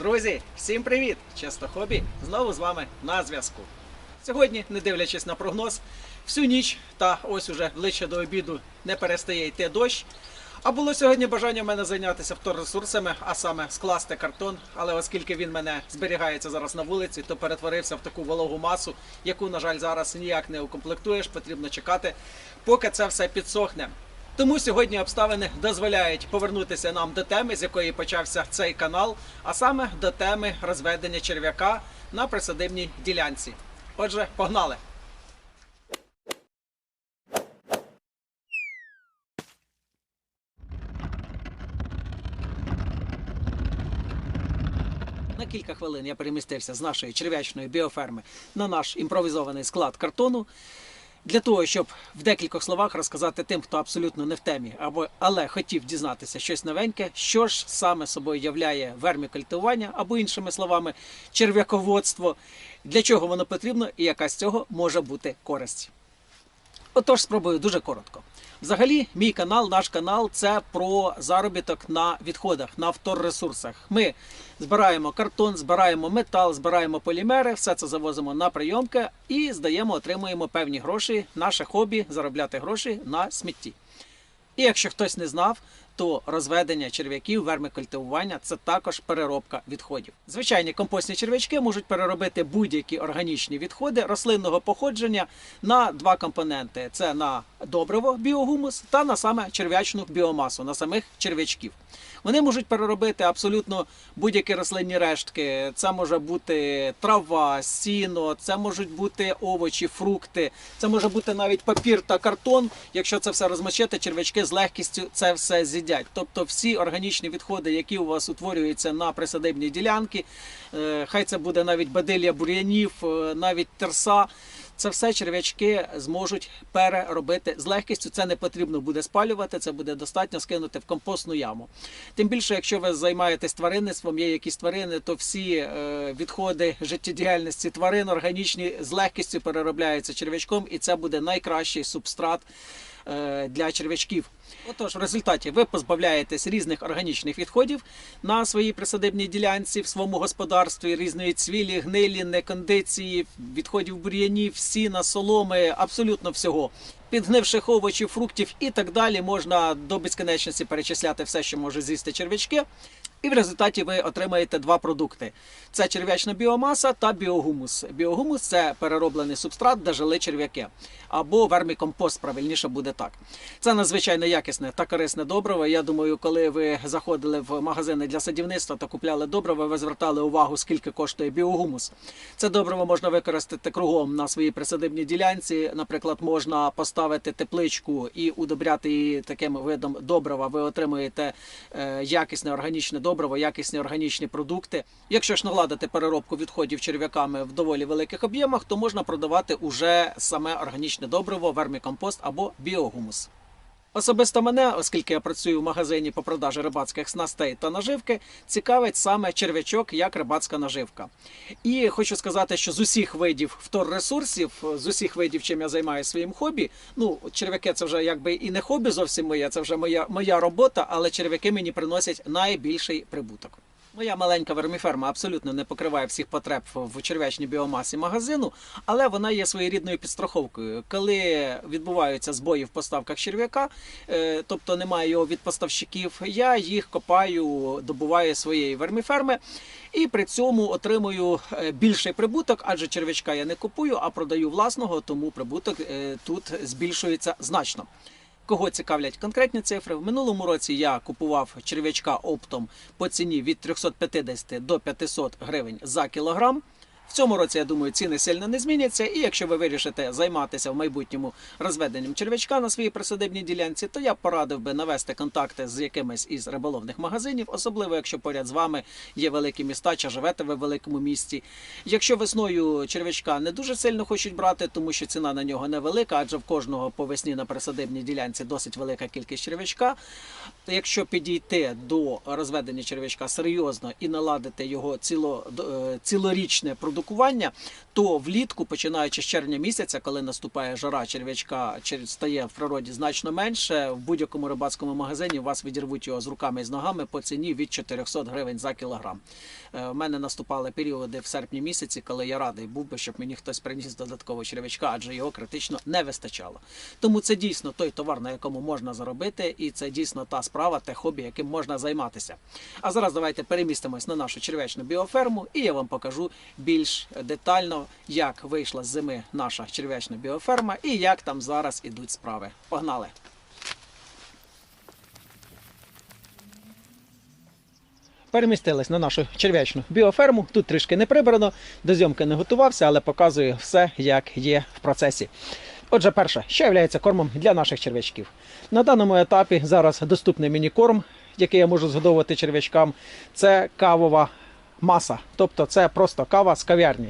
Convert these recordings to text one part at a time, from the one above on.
Друзі, всім привіт! Чисто хобі знову з вами на зв'язку. Сьогодні, не дивлячись на прогноз, всю ніч та ось уже ближче до обіду не перестає йти дощ. А було сьогодні бажання в мене зайнятися вторресурсами, а саме скласти картон. Але оскільки він мене зберігається зараз на вулиці, то перетворився в таку вологу масу, яку, на жаль, зараз ніяк не укомплектуєш. Потрібно чекати, поки це все підсохне. Тому сьогодні обставини дозволяють повернутися нам до теми, з якої почався цей канал, а саме до теми розведення черв'яка на присадибній ділянці. Отже, погнали! На кілька хвилин я перемістився з нашої черв'ячної біоферми на наш імпровізований склад картону. Для того, щоб в декількох словах розказати тим, хто абсолютно не в темі, або але хотів дізнатися щось новеньке, що ж саме собою являє вермікультивування, або іншими словами, черв'яководство, для чого воно потрібно і яка з цього може бути користь. Отож, спробую дуже коротко. Взагалі, мій канал, наш канал це про заробіток на відходах, на вторресурсах. Ми збираємо картон, збираємо метал, збираємо полімери, все це завозимо на прийомки і здаємо, отримуємо певні гроші, наше хобі заробляти гроші на смітті. І якщо хтось не знав, то розведення черв'яків, вермикультивування це також переробка відходів. Звичайні компостні черв'ячки можуть переробити будь-які органічні відходи рослинного походження на два компоненти: це на добриво біогумус та на саме черв'ячну біомасу, на самих черв'ячків. Вони можуть переробити абсолютно будь-які рослинні рештки. Це може бути трава, сіно, це можуть бути овочі, фрукти, це може бути навіть папір та картон. Якщо це все розмочити, черв'ячки з легкістю це все з'їдять. Тобто всі органічні відходи, які у вас утворюються на присадибній ділянці, е, хай це буде навіть бадилля бур'янів, е, навіть терса. Це все черв'ячки зможуть переробити з легкістю. Це не потрібно буде спалювати, це буде достатньо скинути в компостну яму. Тим більше, якщо ви займаєтесь тваринництвом, є якісь тварини, то всі е, відходи життєдіяльності тварин органічні з легкістю переробляються черв'ячком, і це буде найкращий субстрат для черв'ячків. Отож, в результаті ви позбавляєтесь різних органічних відходів на своїй присадибній ділянці в своєму господарстві, різної цвілі, гнилі, некондиції, відходів бур'янів, сіна, соломи, абсолютно всього. Підгнивших овочів, фруктів і так далі можна до безкінечності перечисляти все, що може з'їсти черв'ячки. І в результаті ви отримаєте два продукти: це черв'ячна біомаса та біогумус. Біогумус це перероблений субстрат, де жили черв'яки, або вермікомпост, правильніше буде так. Це надзвичайно якісне та корисне добриво. Я думаю, коли ви заходили в магазини для садівництва та купляли добриво, ви звертали увагу, скільки коштує біогумус. Це добриво можна використати кругом на своїй присадибній ділянці. Наприклад, можна поставити тепличку і удобряти її таким видом добрива. Ви отримуєте е, якісне органічне добриво, якісні органічні продукти. Якщо ж наладити переробку відходів черв'яками в доволі великих об'ємах, то можна продавати уже саме органічне добриво, вермікомпост або біогумус. Особисто мене, оскільки я працюю в магазині по продажі рибацьких снастей та наживки, цікавить саме черв'ячок як рибацька наживка. І хочу сказати, що з усіх видів вторресурсів, з усіх видів, чим я займаюся своїм хобі, ну черв'яки це вже якби і не хобі зовсім моє, це вже моя, моя робота, але черв'яки мені приносять найбільший прибуток. Моя маленька верміферма абсолютно не покриває всіх потреб в черв'ячній біомасі магазину, але вона є своєрідною підстраховкою. Коли відбуваються збої в поставках черв'яка, е, тобто немає його від поставщиків, я їх копаю, добуваю своєї верміферми і при цьому отримую е, більший прибуток, адже черв'ячка я не купую, а продаю власного, тому прибуток е, тут збільшується значно. Кого цікавлять конкретні цифри? В минулому році я купував черв'ячка оптом по ціні від 350 до 500 гривень за кілограм. В цьому році, я думаю, ціни сильно не зміняться. І якщо ви вирішите займатися в майбутньому розведенням черв'ячка на своїй присадибній ділянці, то я порадив би навести контакти з якимись із риболовних магазинів, особливо якщо поряд з вами є великі міста чи живете ви в великому місті. Якщо весною черв'ячка не дуже сильно хочуть брати, тому що ціна на нього невелика, адже в кожного по весні на присадибній ділянці досить велика кількість черв'ячка. Якщо підійти до розведення черв'ячка серйозно і наладити його ціло, е, цілорічне продукт продукування, то влітку, починаючи з червня місяця, коли наступає жара черв'ячка, стає в природі значно менше. В будь-якому рибацькому магазині вас відірвуть його з руками і з ногами по ціні від 400 гривень за кілограм. Е, У мене наступали періоди в серпні місяці, коли я радий був би, щоб мені хтось приніс додаткового черв'ячка, адже його критично не вистачало. Тому це дійсно той товар, на якому можна заробити, і це дійсно та справа, те хобі, яким можна займатися. А зараз давайте перемістимось на нашу черв'ячну біоферму, і я вам покажу більш детально, як вийшла з зими наша черв'ячна біоферма і як там зараз ідуть справи. Погнали! Перемістились на нашу черв'ячну біоферму. Тут трішки не прибрано, до зйомки не готувався, але показую все, як є в процесі. Отже, перше, що є кормом для наших черв'ячків. На даному етапі зараз доступний міні-корм, який я можу згодовувати черв'ячкам. Це кавова маса, тобто це просто кава з кав'ярні.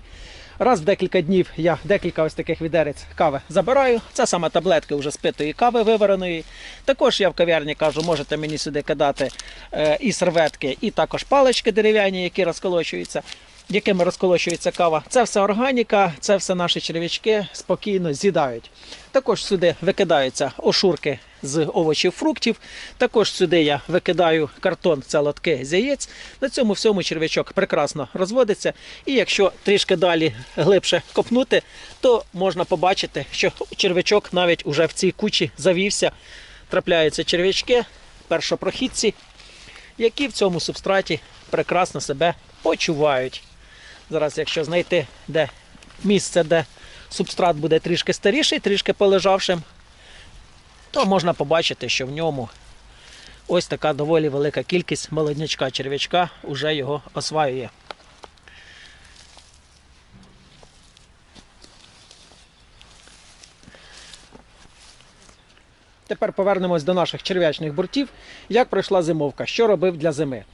Раз в декілька днів я декілька ось таких відерець кави забираю. Це саме таблетки вже спитої кави вивареної. Також я в кав'ярні кажу, можете мені сюди кидати е, і серветки, і також палички дерев'яні, які розколочуються, якими розколочується кава. Це все органіка, це все наші черв'ячки спокійно з'їдають. Також сюди викидаються ошурки з овочів, фруктів. Також сюди я викидаю картон, це лотки з яєць. На цьому всьому черв'ячок прекрасно розводиться. І якщо трішки далі глибше копнути, то можна побачити, що черв'ячок навіть уже в цій кучі завівся. Трапляються черв'ячки, першопрохідці, які в цьому субстраті прекрасно себе почувають. Зараз, якщо знайти де місце, де субстрат буде трішки старіший, трішки полежавшим, то можна побачити, що в ньому ось така доволі велика кількість молоднячка черв'ячка вже його осваює. Тепер повернемось до наших черв'ячних бортів. Як пройшла зимовка? Що робив для зими?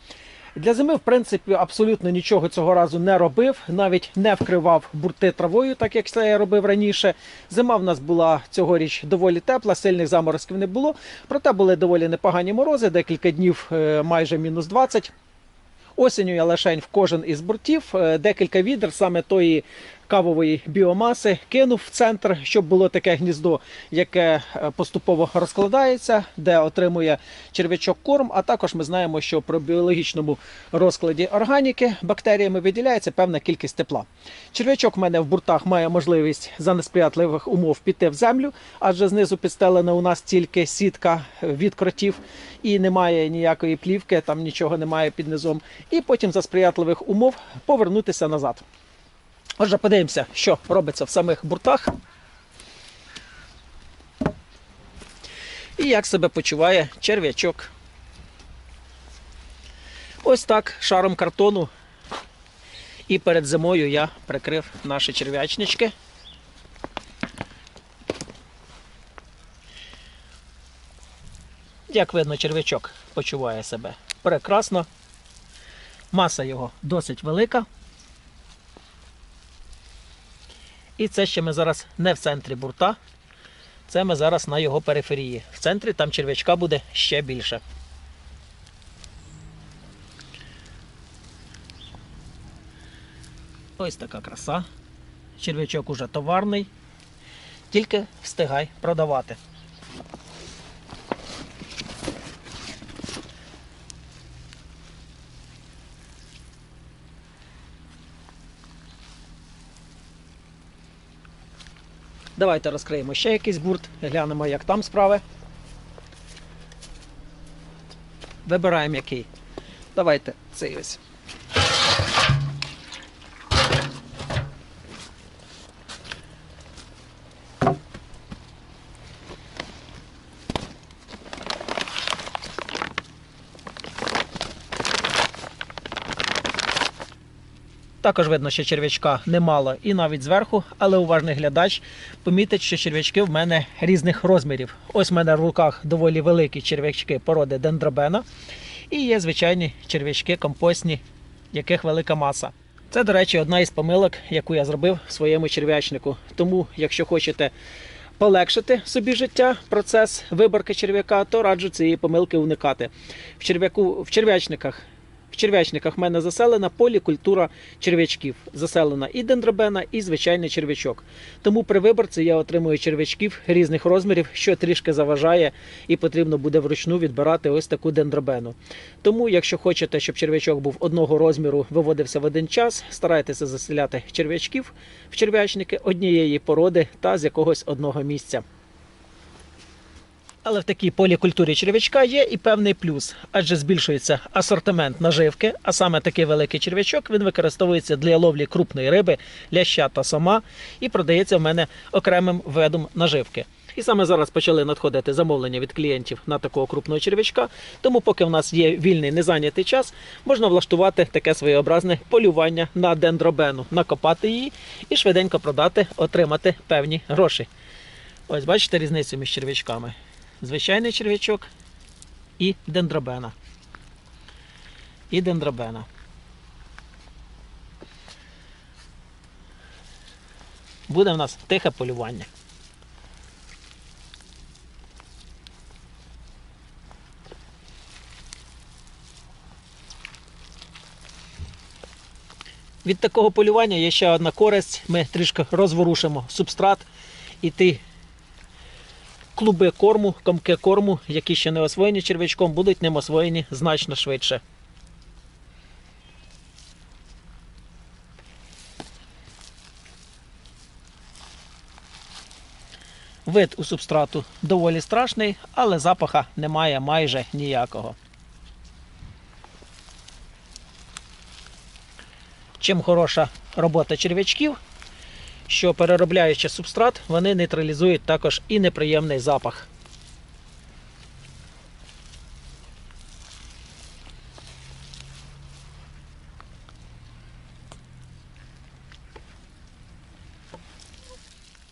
Для зими, в принципі, абсолютно нічого цього разу не робив, навіть не вкривав бурти травою, так як це я робив раніше. Зима в нас була цьогоріч доволі тепла, сильних заморозків не було. Проте були доволі непогані морози, декілька днів е, майже мінус 20. Осінню я лишень в кожен із бортів е, декілька відер саме тої кавової біомаси кинув в центр, щоб було таке гніздо, яке е, поступово розкладається, де отримує черв'ячок корм. А також ми знаємо, що при біологічному розкладі органіки бактеріями виділяється певна кількість тепла. Черв'ячок в мене в буртах має можливість за несприятливих умов піти в землю, адже знизу підстелена у нас тільки сітка від кротів і немає ніякої плівки, там нічого немає під низом. І потім за сприятливих умов повернутися назад. Отже, подивимося, що робиться в самих буртах. І як себе почуває черв'ячок. Ось так шаром картону. І перед зимою я прикрив наші черв'ячнички. Як видно, черв'ячок почуває себе прекрасно. Маса його досить велика. І це ще ми зараз не в центрі бурта. Це ми зараз на його периферії. В центрі там черв'ячка буде ще більше. Ось така краса. Черв'ячок уже товарний. Тільки встигай продавати. Давайте розкриємо ще якийсь гурт, глянемо, як там справи. Вибираємо який. Давайте цей ось. Також видно, що черв'ячка немало і навіть зверху, але уважний глядач помітить, що черв'ячки в мене різних розмірів. Ось в мене в руках доволі великі черв'ячки породи дендробена. І є звичайні черв'ячки компостні, яких велика маса. Це, до речі, одна із помилок, яку я зробив в своєму черв'ячнику. Тому, якщо хочете полегшити собі життя, процес виборки черв'яка, то раджу цієї помилки уникати. В черв'яку, в черв'ячниках в черв'ячниках в мене заселена полікультура черв'ячків. Заселена і дендробена, і звичайний черв'ячок. Тому при виборці я отримую черв'ячків різних розмірів, що трішки заважає, і потрібно буде вручну відбирати ось таку дендробену. Тому, якщо хочете, щоб черв'ячок був одного розміру, виводився в один час, старайтеся заселяти черв'ячків в черв'ячники однієї породи та з якогось одного місця. Але в такій полікультурі черв'ячка є і певний плюс, адже збільшується асортимент наживки, а саме такий великий черв'ячок він використовується для ловлі крупної риби, ляща та сома, і продається в мене окремим видом наживки. І саме зараз почали надходити замовлення від клієнтів на такого крупного черв'ячка. Тому, поки в нас є вільний незайнятий час, можна влаштувати таке своєобразне полювання на дендробену, накопати її і швиденько продати, отримати певні гроші. Ось бачите різницю між черв'ячками звичайний черв'ячок і дендробена. І дендробена. Буде в нас тихе полювання. Від такого полювання є ще одна користь. Ми трішки розворушимо субстрат і ті клуби корму, комки корму, які ще не освоєні черв'ячком, будуть ним освоєні значно швидше. Вид у субстрату доволі страшний, але запаха немає майже ніякого. Чим хороша робота черв'ячків, що переробляючи субстрат, вони нейтралізують також і неприємний запах.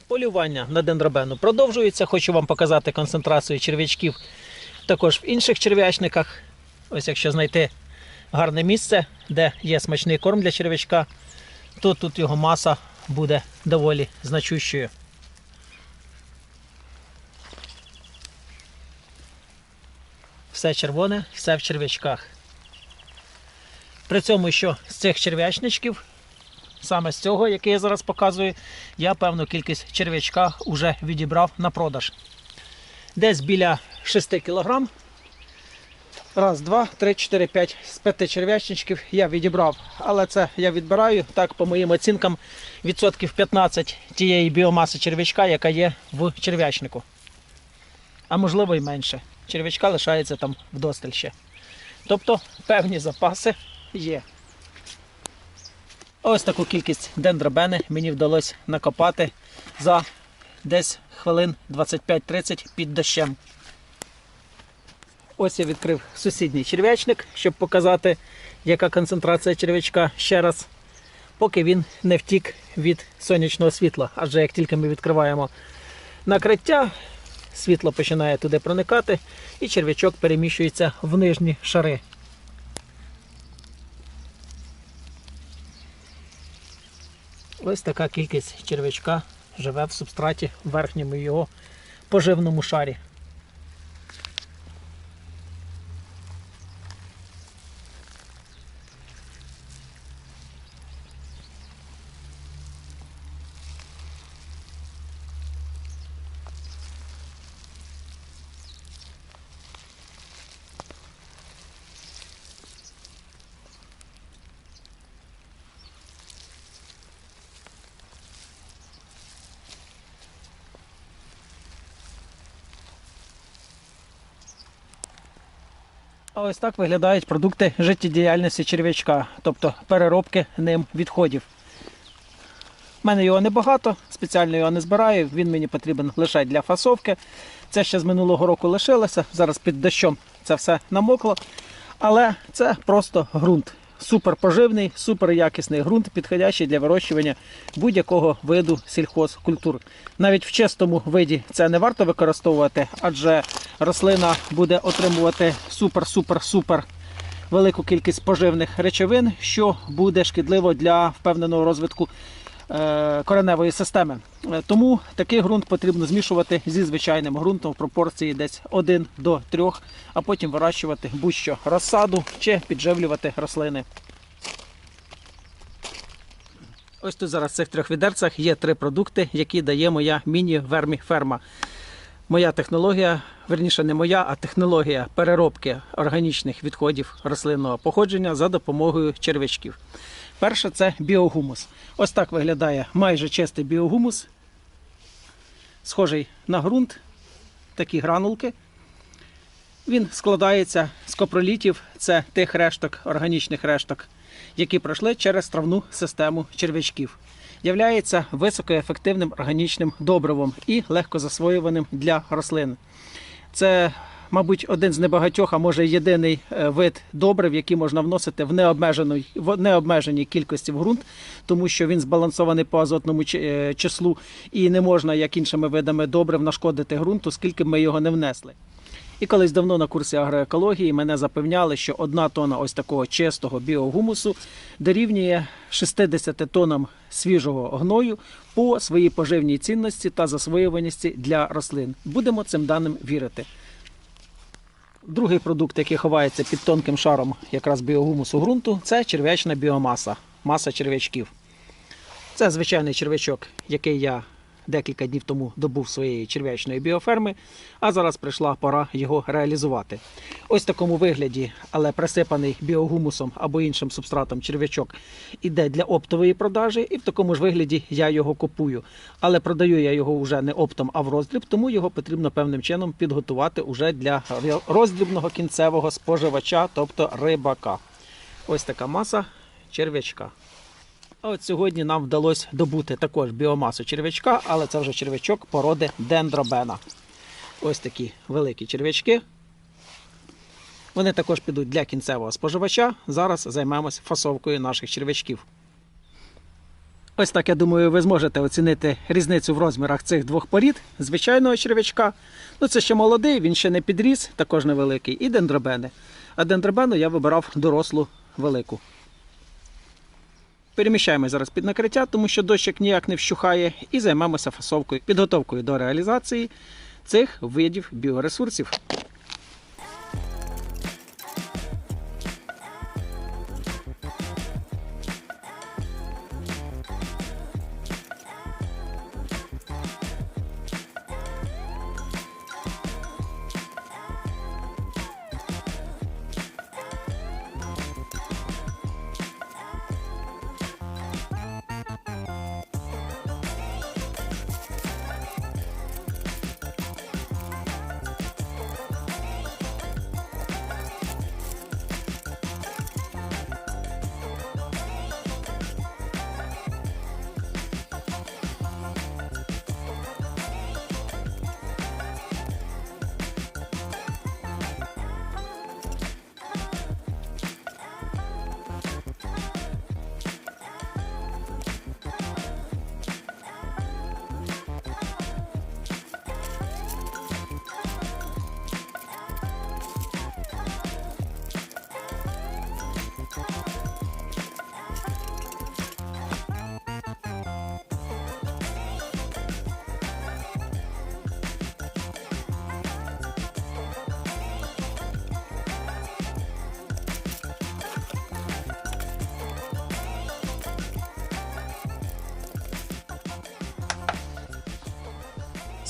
Полювання на дендробену продовжується. Хочу вам показати концентрацію черв'ячків також в інших черв'ячниках. Ось якщо знайти гарне місце, де є смачний корм для черв'ячка, то тут його маса буде доволі значущою. Все червоне, все в черв'ячках. При цьому, що з цих черв'ячничків, саме з цього, який я зараз показую, я певну кількість черв'ячка вже відібрав на продаж. Десь біля 6 кг. Раз, два, три, чотири, п'ять з п'яти черв'ячничків я відібрав. Але це я відбираю так, по моїм оцінкам, відсотків 15 тієї біомаси черв'ячка, яка є в черв'ячнику. А можливо і менше. Черв'ячка лишається там вдосталь ще. Тобто певні запаси є. Ось таку кількість дендробени мені вдалося накопати за десь хвилин 25-30 під дощем. Ось я відкрив сусідній черв'ячник, щоб показати, яка концентрація черв'ячка ще раз, поки він не втік від сонячного світла. Адже як тільки ми відкриваємо накриття, світло починає туди проникати і черв'ячок переміщується в нижні шари. Ось така кількість черв'ячка живе в субстраті в верхньому його поживному шарі. А ось так виглядають продукти життєдіяльності черв'ячка, тобто переробки ним відходів. У мене його небагато, спеціально його не збираю, він мені потрібен лише для фасовки. Це ще з минулого року лишилося, зараз під дощом це все намокло. Але це просто ґрунт. Супер суперякісний супер якісний ґрунт, підходящий для вирощування будь-якого виду сільхозкультур. Навіть в чистому виді це не варто використовувати, адже рослина буде отримувати супер-супер-супер велику кількість поживних речовин, що буде шкідливо для впевненого розвитку кореневої системи. Е, Тому такий ґрунт потрібно змішувати зі звичайним ґрунтом в пропорції десь 1 до 3, а потім вирощувати будь-що розсаду чи підживлювати рослини. Ось тут зараз в цих трьох відерцях є три продукти, які дає моя міні-вермі-ферма. Моя технологія, верніше не моя, а технологія переробки органічних відходів рослинного походження за допомогою черв'ячків. Перше це біогумус. Ось так виглядає майже чистий біогумус, схожий на ґрунт, такі гранулки. Він складається з копролітів, це тих решток, органічних решток, які пройшли через травну систему черв'ячків. Являється високоефективним органічним добривом і легко засвоюваним для рослин. Це, мабуть, один з небагатьох, а може єдиний е, вид добрив, який можна вносити в необмеженій, в необмеженій кількості в ґрунт, тому що він збалансований по азотному е, числу і не можна, як іншими видами добрив, нашкодити ґрунту, скільки ми його не внесли. І колись давно на курсі агроекології мене запевняли, що одна тонна ось такого чистого біогумусу дорівнює 60 тоннам свіжого гною по своїй поживній цінності та засвоюваності для рослин. Будемо цим даним вірити. Другий продукт, який ховається під тонким шаром якраз біогумусу ґрунту, це черв'ячна біомаса, маса черв'ячків. Це звичайний черв'ячок, який я декілька днів тому добув своєї черв'ячної біоферми, а зараз прийшла пора його реалізувати. Ось в такому вигляді, але присипаний біогумусом або іншим субстратом черв'ячок іде для оптової продажі, і в такому ж вигляді я його купую. Але продаю я його вже не оптом, а в роздріб, тому його потрібно певним чином підготувати уже для роздрібного кінцевого споживача, тобто рибака. Ось така маса черв'ячка. А от сьогодні нам вдалося добути також біомасу черв'ячка, але це вже черв'ячок породи дендробена. Ось такі великі черв'ячки. Вони також підуть для кінцевого споживача. Зараз займемось фасовкою наших черв'ячків. Ось так, я думаю, ви зможете оцінити різницю в розмірах цих двох порід звичайного черв'ячка. Ну, це ще молодий, він ще не підріс, також невеликий, і дендробени. А дендробену я вибирав дорослу велику. Переміщаємо зараз під накриття, тому що дощик ніяк не вщухає, і займемося фасовкою, підготовкою до реалізації цих видів біоресурсів.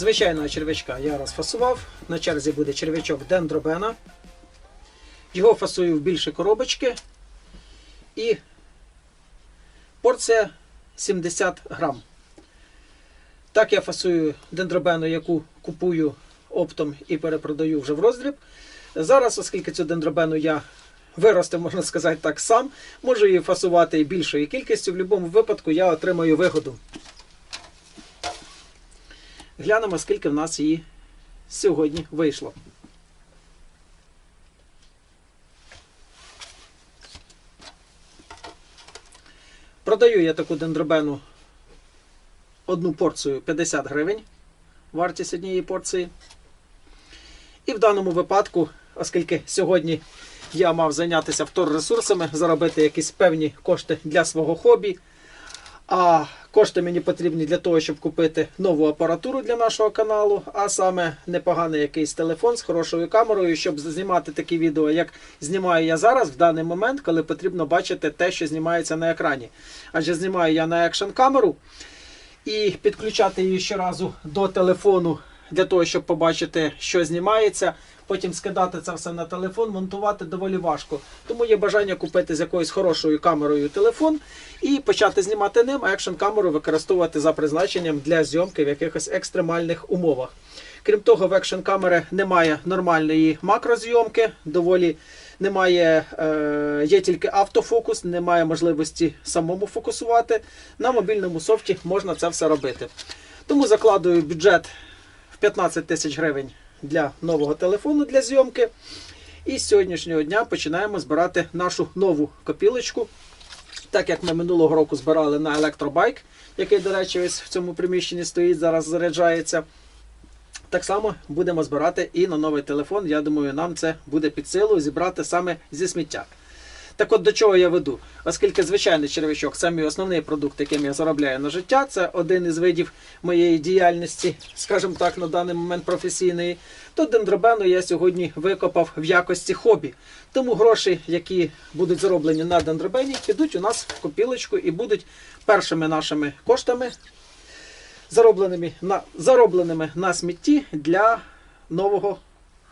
Звичайного черв'ячка я розфасував. На черзі буде черв'ячок дендробена. Його фасую в більші коробочки. І порція 70 грам. Так я фасую дендробену, яку купую оптом і перепродаю вже в роздріб. Зараз, оскільки цю дендробену я виростив, можна сказати так, сам, можу її фасувати більшою кількістю. В будь-якому випадку я отримаю вигоду. Глянемо, скільки в нас її сьогодні вийшло. Продаю я таку дендробену одну порцію 50 гривень. Вартість однієї порції. І в даному випадку, оскільки сьогодні я мав зайнятися вторресурсами, заробити якісь певні кошти для свого хобі. А Кошти мені потрібні для того, щоб купити нову апаратуру для нашого каналу, а саме непоганий якийсь телефон з хорошою камерою, щоб знімати такі відео, як знімаю я зараз, в даний момент, коли потрібно бачити те, що знімається на екрані. Адже знімаю я на екшн камеру і підключати її щоразу до телефону для того, щоб побачити, що знімається. Потім скидати це все на телефон, монтувати доволі важко. Тому є бажання купити з якоюсь хорошою камерою телефон і почати знімати ним, а екшн камеру використовувати за призначенням для зйомки в якихось екстремальних умовах. Крім того, в екшн камери немає нормальної макрозйомки, доволі немає, е, є тільки автофокус, немає можливості самому фокусувати. На мобільному софті можна це все робити. Тому закладую бюджет в 15 тисяч гривень для нового телефону для зйомки. І з сьогоднішнього дня починаємо збирати нашу нову копілочку. Так як ми минулого року збирали на електробайк, який, до речі, ось в цьому приміщенні стоїть, зараз заряджається. Так само будемо збирати і на новий телефон. Я думаю, нам це буде під силу зібрати саме зі сміття. Так от до чого я веду? Оскільки звичайний червячок це мій основний продукт, яким я заробляю на життя, це один із видів моєї діяльності, скажімо так, на даний момент професійної, то дендробену я сьогодні викопав в якості хобі. Тому гроші, які будуть зароблені на дендробені, підуть у нас в копілочку і будуть першими нашими коштами, заробленими на, заробленими на смітті для нового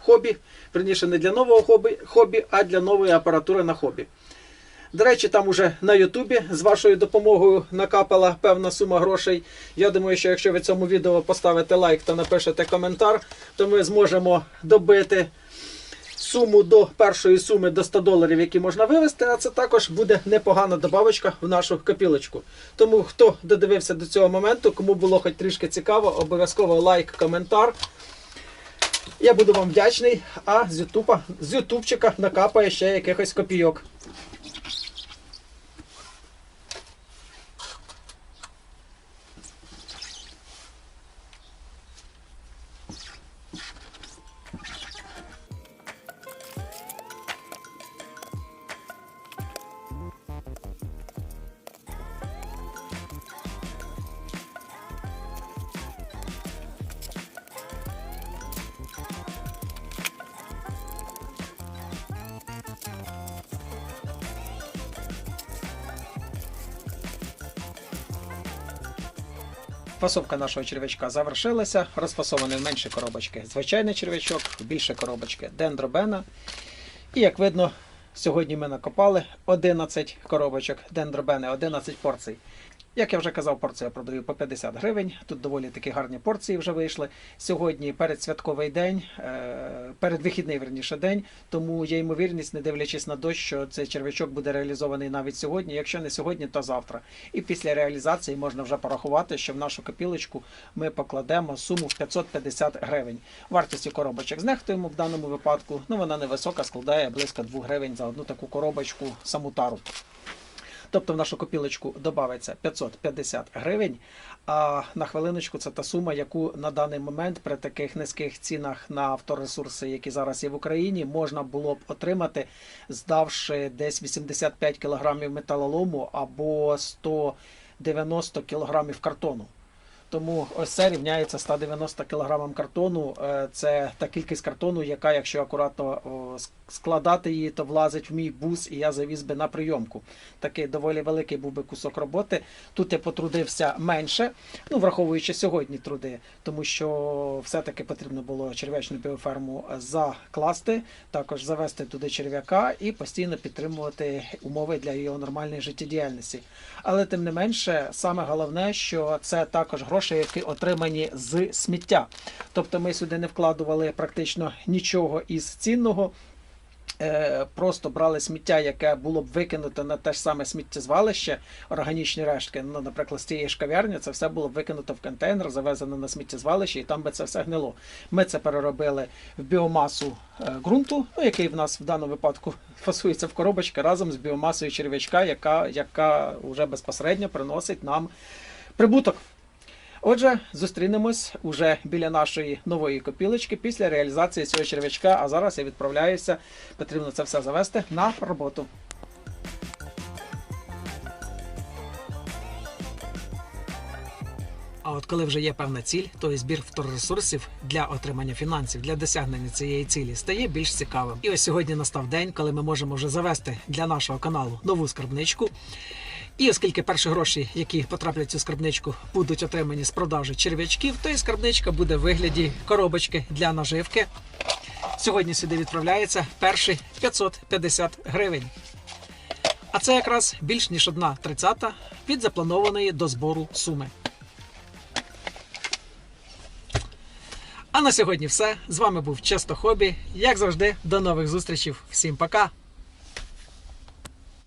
хобі. Верніше, не для нового хобі, хобі, а для нової апаратури на хобі. До речі, там уже на Ютубі з вашою допомогою накапала певна сума грошей. Я думаю, що якщо ви цьому відео поставите лайк та напишете коментар, то ми зможемо добити суму до першої суми до 100 доларів, які можна вивести, а це також буде непогана добавочка в нашу копілочку. Тому хто додивився до цього моменту, кому було хоч трішки цікаво, обов'язково лайк, коментар. Я буду вам вдячний, а з Ютуба, з Ютубчика накапає ще якихось копійок. Фасовка нашого черв'ячка завершилася. Розфасований в менші коробочки. Звичайний черв'ячок, більше коробочки дендробена. І як видно, сьогодні ми накопали 11 коробочок дендробени, 11 порцій. Як я вже казав, порцію я продаю по 50 гривень. Тут доволі такі гарні порції вже вийшли. Сьогодні передсвятковий день, е, передвихідний верніше день, тому є ймовірність, не дивлячись на дощ, що цей черв'ячок буде реалізований навіть сьогодні. Якщо не сьогодні, то завтра. І після реалізації можна вже порахувати, що в нашу копілочку ми покладемо суму в 550 гривень. Вартістю коробочок знехтуємо в даному випадку. Ну вона невисока, складає близько 2 гривень за одну таку коробочку саму тару. Тобто в нашу копілочку додається 550 гривень. А на хвилиночку це та сума, яку на даний момент при таких низьких цінах на авторесурси, які зараз є в Україні, можна було б отримати, здавши десь 85 кг металолому або 190 кг картону. Тому ось це рівняється 190 кг картону. Е, Це та кількість картону, яка, якщо акуратно складати її, то влазить в мій бус, і я завіз би на прийомку. Такий доволі великий був би кусок роботи. Тут я потрудився менше, ну враховуючи сьогодні труди, тому що все-таки потрібно було черв'ячну біоферму закласти, також завести туди черв'яка і постійно підтримувати умови для його нормальної життєдіяльності. Але тим не менше, саме головне, що це також гроші, які отримані з сміття. Тобто ми сюди не вкладували практично нічого із цінного. Е, Просто брали сміття, яке було б викинуто на те ж саме сміттєзвалище, органічні рештки. Ну, наприклад, з цієї ж кав'ярні це все було б викинуто в контейнер, завезено на сміттєзвалище, і там би це все гнило. Ми це переробили в біомасу е, ґрунту, ну, який в нас в даному випадку фасується в коробочки разом з біомасою черв'ячка, яка, яка вже безпосередньо приносить нам прибуток. Отже, зустрінемось уже біля нашої нової копілочки після реалізації цього черв'ячка. А зараз я відправляюся. Потрібно це все завести на роботу. А от коли вже є певна ціль, то і збір вторресурсів для отримання фінансів для досягнення цієї цілі стає більш цікавим. І ось сьогодні настав день, коли ми можемо вже завести для нашого каналу нову скарбничку. І оскільки перші гроші, які потраплять в цю скарбничку, будуть отримані з продажі черв'ячків, то і скарбничка буде в вигляді коробочки для наживки. Сьогодні сюди відправляється перші 550 гривень. А це якраз більш ніж одна тридцята від запланованої до збору суми. А на сьогодні все. З вами був Често Хобі. Як завжди, до нових зустрічей. Всім пока!